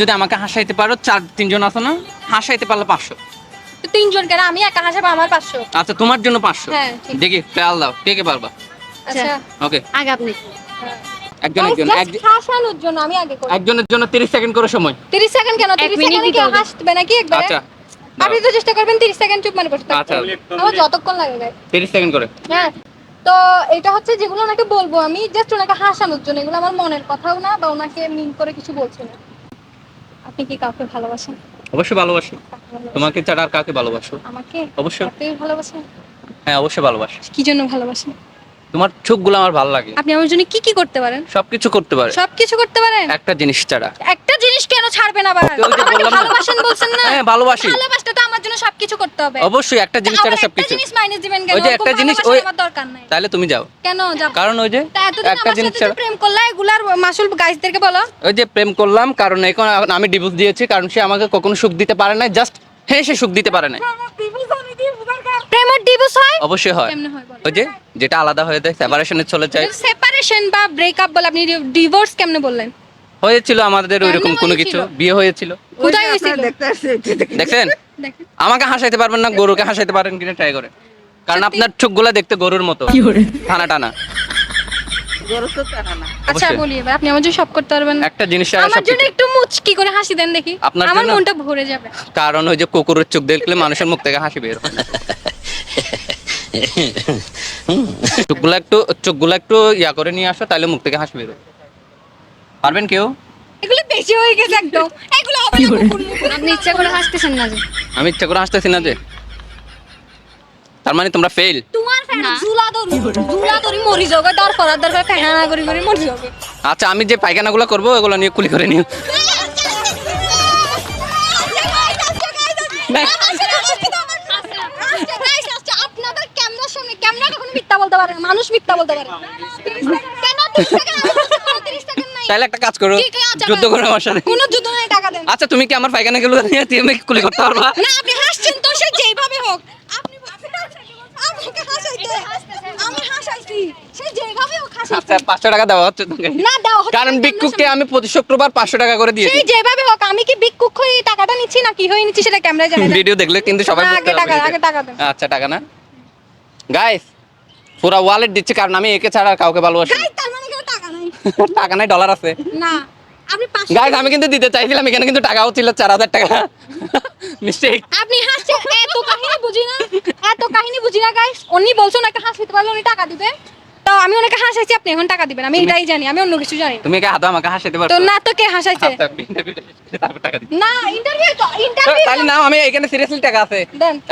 যদি আমাকে হাসাইতে পারো চার তিনজন আছে না? হাসাইতে পারলে পাঁচশো। তিনজন কেন? আমি একা হাসাবো আমার পাঁচশো। আচ্ছা তোমার জন্য পাঁচশো। হ্যাঁ, দেখি ট্রায়াল দাও কে কে পারবা? আচ্ছা ওকে। আগে আপনি। একজন একজন হাসানোর জন্য আমি আগে করি। একজনের জন্য তিরিশ সেকেন্ড করে সময়। 30 সেকেন্ড কেন? 30 minute কি হাসবে নাকি একবারে? আচ্ছা আপনি তো চেষ্টা করবেন 30 সেকেন্ড চুপ মানে বসে থাকতে আচ্ছা। আমার যতক্ষণ লাগে সেকেন্ড করে। হ্যাঁ তো এটা হচ্ছে যেগুলো ওনাকে বলব আমি জাস্ট ওনাকে হাসানোর জন্য। এগুলো আমার মনের কথাও না বা ওনাকে মিন করে কিছু বলছি না। আপনি কি কাউকে ভালোবাসেন? অবশ্যই ভালোবাসি। তোমাকে ছাড়া আর কাকে ভালোবাসো আমাকে? অবশ্যই। আপনি ভালোবাসেন? হ্যাঁ অবশ্যই ভালোবাসি। কি জন্য ভালোবাসেন? তোমার চোখগুলো আমার ভালো লাগে। আপনি আমার জন্য কি কি করতে পারেন? সবকিছু করতে পারেন সবকিছু করতে পারেন? একটা জিনিস ছাড়া। একটা জিনিস কেন ছাড়বেন আবার। ভালোবাসেন বলছেন না? হ্যাঁ ভালোবাসি। ভালোবাসতে তো জন্য সবকিছু করতে হবে। অবশ্যই একটা জিনিস ছাড়া সবকিছু জিনিস মাইনাস দিবেন কেন? ওই যে একটা জিনিস ওই- আমার দরকার নাই। তাহলে তুমি যাও। কেন যাব? কারণ ওই যে একটা জিনিস ছাড়া প্রেম করলে এগুলার মাসুল গাইসদেরকে বলো। ওই যে প্রেম করলাম কারণ এখন আমি ডিভোর্স দিয়েছি কারণ সে আমাকে কখনো সুখ দিতে পারে না জাস্ট হ্যাঁ সে সুখ দিতে পারে না প্রেমের ডিভোর্স হয়? অবশ্যই হয়। কেমনে হয় ওই যে যেটা আলাদা হয়ে যায় সেপারেশনে চলে যায়। সেপারেশন বা ব্রেকআপ বলে আপনি ডিভোর্স কেমনে বললেন? হয়েছিল আমাদের ওইরকম কোনো কিছু বিয়ে হয়েছিল। কোথায় হয়েছিল? দেখছেন? দেখেন আমাকে হাসাইতে পারবেন না গরুকে হাসাইতে পারেন কিনা ট্রাই করে। কারণ? আপনার চোখগুলা দেখতে গরুর মতো। টানা টানা। আচ্ছা বলি এবার আপনি আমার জন্য সব করতে পারবেন একটা জিনিস আমার জন্য একটু মুচকি করে হাসি দেন দেখি। আপনার আমার মনটা ভরে যাবে। কারণ ওই যে কুকুরের চোখ দেখলে মানুষের মুখ থেকে হাসি বের হয় চোখগুলো একটু চোখগুলো একটু ইয়া করে নিয়ে আসো তাহলে মুখ থেকে হাসি বের পারবেন কেউ? এগুলো বেশি হয়ে গেছে একদম এগুলো হবে না কুকুর আপনি ইচ্ছা করে হাসতেছেন না যে আমি ইচ্ছা করে হাসতেছি না যে তার মানে তোমরা ফেল তোমার ফ্যান না। ঝুলা ধরি মরি যাবে দর ফরার দরকার ফ্যানা করি করি মরি যাবে আচ্ছা আমি যে পায়খানাগুলো করব ওগুলো নিয়ে কুলি করে নিও আপনাদের ক্যামেরার সামনে ক্যামেরা কখনো মিথ্যা বলতে পারে মানুষ মিথ্যা বলতে পারে না। কেন 30 সেকেন্ড? আমার 30 সেকেন্ড নাই। তাহলে একটা কাজ করো যুদ্ধ করো আমার সাথে। কোনো যুদ্ধ নাই টাকা দেন। আচ্ছা তুমি কি আমার পায়খানাগুলো নিয়ে তুমি কুলি করতে পারবা? না আপনি হাসছেন তো সে যেভাবে হোক। আপনি আপনাকে হাসাইতে আমি হাসাইছি সে যেভাবে হোক আচ্ছা হাসাইছে পাঁচশো টাকা দেওয়া হচ্ছে তোমাকে। না হচ্ছে কারণ না, ভিক্ষুককে আমি প্রতি শুক্রবার পাঁচশো টাকা করে দিয়েছি সেই যেভাবে হোক আমি কি ভিক্ষুক হয়ে এই টাকাটা নিচ্ছি না কি হয়ে নিচ্ছি সেটা ক্যামেরায় জানা ভিডিও দেখলে কিন্তু সবাই বুঝতে আগে টাকা, আগে টাকা দেন। আচ্ছা টাকা না। গাইস পুরা ওয়ালেট দিচ্ছি কারণ আমি একে ছাড়া আর কাউকে ভালোবাসি না। গাইস তার মানে কেন টাকা নাই ডলার আছে। না আপনি গাইস আমি কিন্তু দিতে চাইছিলাম এখানে কিন্তু টাকাও ছিল চার হাজার টাকা। মিস্টেক আপনি হাসছেন এত কাহিনী বুঝি না এত কাহিনী বুঝি না গাইস উনি বলছেন একটা হাসিতে পারলে উনি টাকা দিবে। তো আমি ওনাকে হাসাইছি আপনি এখন টাকা দিবেন আমি এটাই জানি আমি অন্য কিছু জানি তুমি একে হাতে আমাকে হাসাতে তো না তো কে হাসাইছে? আচ্ছা। না ইন্টারভিউ তো ইন্টারভিউ তাহলে নাও আমি এখানে সিরিয়াসলি টাকা আছে।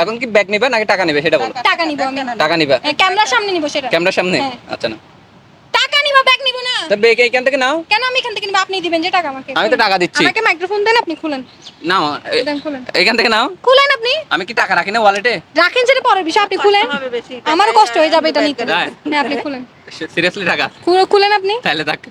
এখন কি ব্যাগ নিবে নাকি টাকা নিবে সেটা বলো। টাকা নিব আমি। টাকা নিবে। ক্যামেরার সামনে নিব সেটা। ক্যামেরার সামনে? হ্যাঁ। আচ্ছা না নিব না। তা বেকে এখান থেকে নাও। কেন আমি এখান থেকে নিব? আপনি দিবেন যে টাকা আমাকে। আমি তো টাকা দিচ্ছি। আমাকে মাইক্রোফোন দেন আপনি খুলেন। নাও দেন খুলেন। এখান থেকে নাও। খুলেন আপনি? আমি কি টাকা রাখি না ওয়ালেটে রাখেন সেটা পরের বিষয় আপনি খুলেন। আমারও কষ্ট হয়ে যাবে এটা নিতে। হ্যাঁ। হ্যাঁ আপনি খুলেন। সিরিয়াসলি টাকা? খুলেন আপনি। তাহলে থাক।